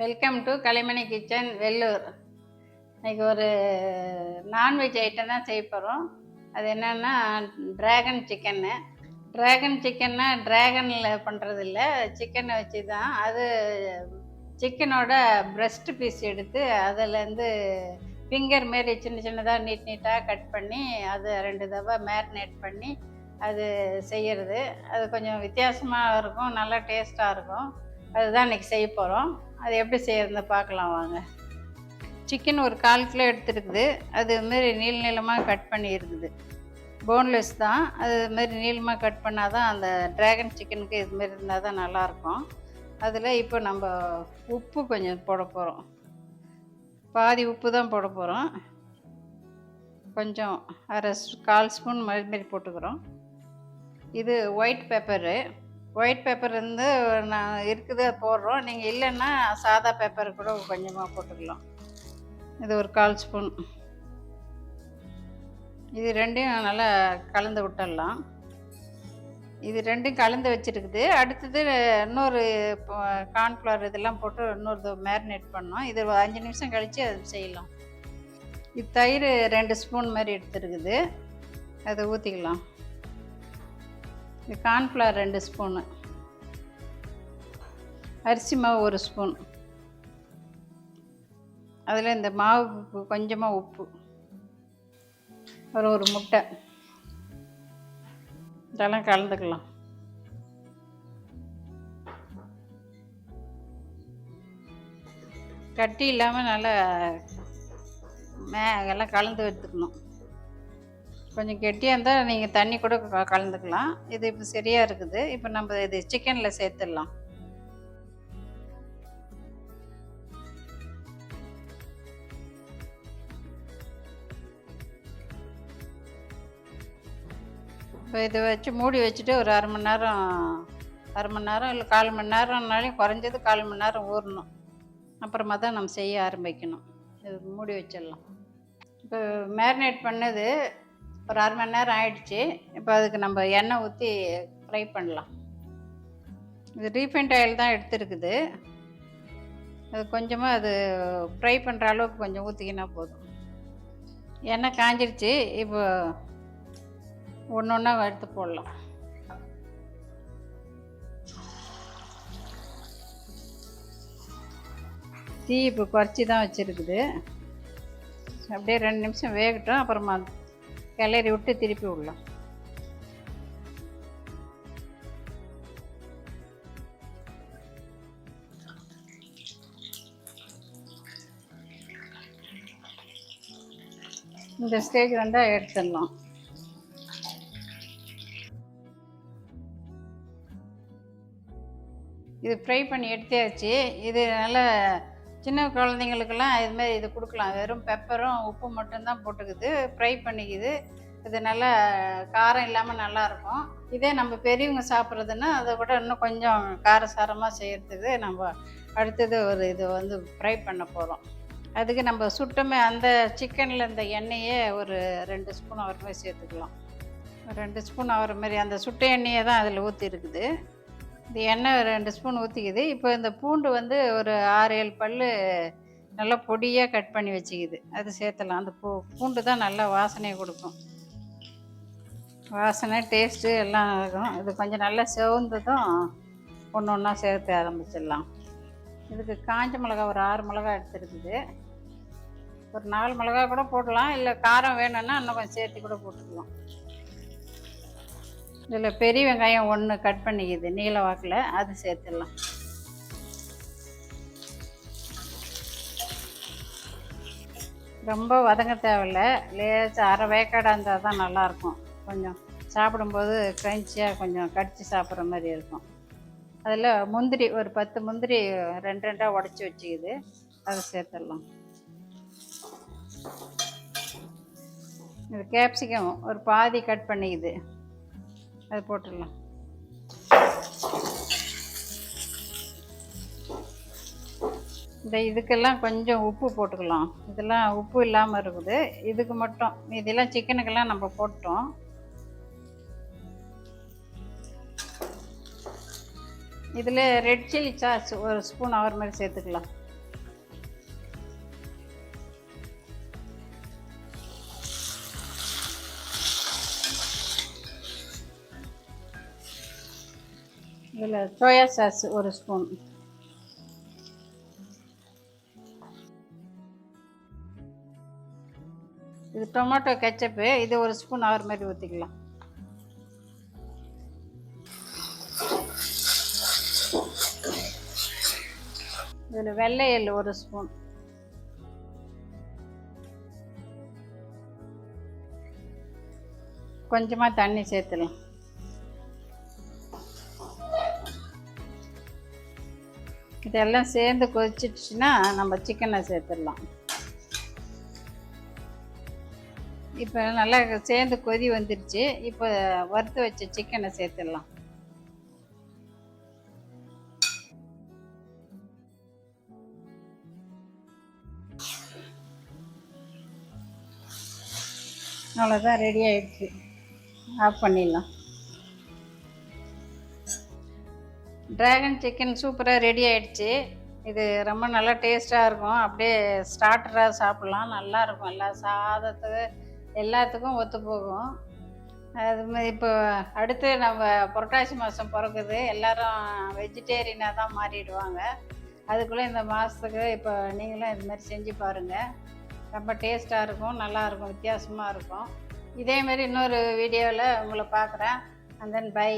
Welcome to Kalaimani kitchen Vellur இன்னைக்கு ஒரு non veg item தான் செய்ய போகிறோம் அது என்னென்னா ட்ராகன் சிக்கன்னு ட்ராகன் சிக்கன்னா ட்ராகனில் பண்ணுறது இல்லை சிக்கனை வச்சு தான் அது சிக்கனோட பிரஸ்ட் பீஸ் எடுத்து அதுலேருந்து ஃபிங்கர் மாரி சின்ன சின்னதாக நீட் நீட்டாக கட் பண்ணி அதை ரெண்டு தவை மேரினேட் பண்ணி அது செய்கிறது அது கொஞ்சம் வித்தியாசமாக இருக்கும். நல்லா டேஸ்ட்டாக இருக்கும். அதுதான் இன்றைக்கி செய்ய போகிறோம் அது எப்படி செய்யறதுன்னு பார்க்கலாம் வாங்க. சிக்கன் ஒரு கால் கிலோ எடுத்துருக்குது. அது மாரி நீள நீளமாக கட் பண்ணியிருக்குது போன்லெஸ் தான். அது மாரி நீளமாக கட் பண்ணால் தான் அந்த ட்ராகன் சிக்கனுக்கு இது மாரி இருந்தால் தான் நல்லாயிருக்கும். அதில் இப்போ நம்ம உப்பு கொஞ்சம் போட போகிறோம் பாதி உப்பு தான் போட போகிறோம் கொஞ்சம் அரை கால் ஸ்பூன் மாதிரி மாரி போட்டுக்கிறோம். இது ஒயிட் பெப்பரு ஒயிட் பேப்பர் வந்து நான் இருக்குது போடுறோம். நீங்கள் இல்லைன்னா சாதா பேப்பர் கூட கொஞ்சமாக போட்டுக்கலாம். இது ஒரு கால் ஸ்பூன் இது ரெண்டையும் நல்லா கலந்து விட்டுடலாம். இது ரெண்டும் கலந்து வச்சுருக்குது. அடுத்தது இன்னொரு கார்ன்ஃப்ளவர் இதெல்லாம் போட்டு இன்னொரு மேரினேட் பண்ணோம் இது அஞ்சு நிமிஷம் கழித்து அது செய்யலாம். இது தயிர் ரெண்டு ஸ்பூன் மாதிரி எடுத்துருக்குது. அதை ஊற்றிக்கலாம் இது கார்ன்ஃப்ளவர் ரெண்டு ஸ்பூனு. அரிசி மாவு ஒரு ஸ்பூன். அதில் இந்த மாவு கொஞ்சமாக உப்பு. ஒரு ஒரு முட்டை. இதெல்லாம் கலந்துக்கலாம். கட்டி இல்லாமல் நல்லா மே எல்லாம் கலந்து எடுத்துக்கணும். கொஞ்சம் கெட்டியாக இருந்தால் நீங்கள் தண்ணி கூட க- கலந்துக்கலாம். இது இப்போ சரியாக இருக்குது. இப்போ நம்ம இது சிக்கனில் சேர்த்துடலாம். இப்போ இதை வச்சு மூடி வச்சுட்டு ஒரு அரை மணி நேரம் அரை மணி நேரம் இல்லை கால் மணி நேரம்னாலையும் குறைஞ்சது கால் மணி நேரம் ஊறணும். அப்புறமா தான் நம்ம செய்ய ஆரம்பிக்கணும். இது மூடி வச்சிடலாம். இப்போ மேரினேட் பண்ணது ஒரு அரை மணி நேரம் ஆயிடுச்சு. இப்போ அதுக்கு நம்ம எண்ணெய் ஊற்றி ஃப்ரை பண்ணலாம். இது ரீஃபைண்ட் ஆயில் தான் எடுத்துருக்குது. அது கொஞ்சமாக அது ஃப்ரை பண்ணுற அளவுக்கு கொஞ்சம் ஊற்றிக்கினா போதும். எண்ணெய் காஞ்சிருச்சு. இப்போ ஒன்று ஒன்றா எடுத்து போடலாம். தீ இப்போ குறைச்சி தான் வச்சுருக்குது. அப்படியே ரெண்டு நிமிஷம் வேகட்டும். அப்புறமா கிளறி விட்டு திருப்பி விடலாம். இந்த ஸ்டேஜ் வந்தால் எடுத்துடலாம். இது ஃப்ரை பண்ணி எடுத்தாச்சு. இது நல்லா சின்ன குழந்தைங்களுக்கெல்லாம் இது மாதிரி இது கொடுக்கலாம். வெறும் பெப்பரும் உப்பு மட்டும்தான் போட்டுக்குது. ஃப்ரை பண்ணிக்குது. இது நல்லா காரம் இல்லாமல் நல்லாயிருக்கும் இதே நம்ம பெரியவங்க சாப்பிட்றதுன்னா அதை விட இன்னும் கொஞ்சம் காரசாரமாக செய்கிறதுக்கு நம்ம அடுத்தது ஒரு இது வந்து ஃப்ரை பண்ண போகிறோம் அதுக்கு நம்ம சுட்டமே அந்த சிக்கனில் இந்த எண்ணெயே ஒரு ரெண்டு ஸ்பூன் அவர் மாதிரி சேர்த்துக்கலாம். ரெண்டு ஸ்பூன் அவர் மாதிரி அந்த சுட்ட எண்ணெயை தான் அதில் ஊற்றி இருக்குது இந்த எண்ணெய் ரெண்டு ஸ்பூன் ஊற்றிக்குது இப்போ இந்த பூண்டு வந்து ஒரு ஆறு ஏழு பல் நல்லா பொடியாக கட் பண்ணி வச்சுக்குது. அது சேர்த்தலாம் அந்த பூ பூண்டு தான் நல்லா வாசனையை கொடுக்கும். வாசனை டேஸ்ட்டு எல்லாம் இருக்கும். இது கொஞ்சம் நல்லா செவந்ததும் ஒன்று ஒன்றா சேர்த்து ஆரம்பிச்சிடலாம். இதுக்கு காஞ்ச மிளகா ஒரு ஆறு மிளகா எடுத்துருக்குது. ஒரு நாலு மிளகா கூட போடலாம். இல்லை காரம் வேணும்னா இன்னும் கொஞ்சம் சேர்த்து கூட போட்டுக்கலாம். இதில் பெரிய வெங்காயம் ஒன்று கட் பண்ணிக்குது. நீல வாக்கில் அது சேர்த்துடலாம். ரொம்ப வதங்க தேவையில்ல. லேசாக அரை வேக்காடாக இருந்தால் தான் நல்லாயிருக்கும். கொஞ்சம் சாப்பிடும்போது க்ரன்ச்சியாக கொஞ்சம் கடித்து சாப்பிட்ற மாதிரி இருக்கும். அதில் முந்திரி ஒரு பத்து முந்திரி ரெண்டு ரெண்டாக உடச்சி வச்சுக்குது. அதை சேர்த்துடலாம். இது கேப்சிகம் ஒரு பாதி கட் பண்ணிக்குது. அது போட்டுடலாம். இந்த இதுக்கெல்லாம் கொஞ்சம் உப்பு போட்டுக்கலாம். இதெல்லாம் உப்பு இல்லாமல் இருக்குது. இதுக்கு மட்டும் இதெல்லாம் சிக்கனுக்கெல்லாம் நம்ம போட்டோம். இதில் ரெட் சில்லி சாஸ் ஒரு ஸ்பூன் அவர் மாதிரி சேர்த்துக்கலாம். இதில் சோயா சாஸ் ஒரு ஸ்பூன் இது டொமேட்டோ கெச்சப்பு இது ஒரு ஸ்பூன் ஆகிற மாதிரி ஊற்றிக்கலாம் இதில் வெள்ளை எள் ஒரு ஸ்பூன் கொஞ்சமாக தண்ணி சேர்த்துலாம். இதெல்லாம் சேர்ந்து கொதிச்சிடுச்சுன்னா நம்ம சிக்கனை சேர்த்துடலாம். இப்போ நல்லா சேர்ந்து கொதி வந்துடுச்சு இப்போ வறுத்து வச்ச சிக்கனை சேர்த்துடலாம். அவ்வளோதான் ரெடி ஆகிடுச்சு ஆஃப் பண்ணிடலாம். டிராகன் சிக்கன் சூப்பராக ரெடி ஆயிடுச்சு. இது ரொம்ப நல்லா டேஸ்ட்டாக இருக்கும். அப்படியே ஸ்டார்டராக சாப்பிட்லாம். நல்லா இருக்கும். எல்லா சாதத்துக்கு எல்லாத்துக்கும் ஒத்து போகும். அது மாதிரி இப்போ அடுத்து நம்ம புரட்டாசி மாதம் பிறக்குது. எல்லாரும் வெஜிடேரியனாக தான் மாறிடுவாங்க. அதுக்குள்ளே இந்த மாதத்துக்கு இப்போ நீங்களும் இது மாதிரி செஞ்சு பாருங்கள் ரொம்ப டேஸ்ட்டாக இருக்கும். நல்லாயிருக்கும் வித்தியாசமாக இருக்கும். இதே மாதிரி இன்னொரு வீடியோவில் உங்களை பார்க்குறேன். And then by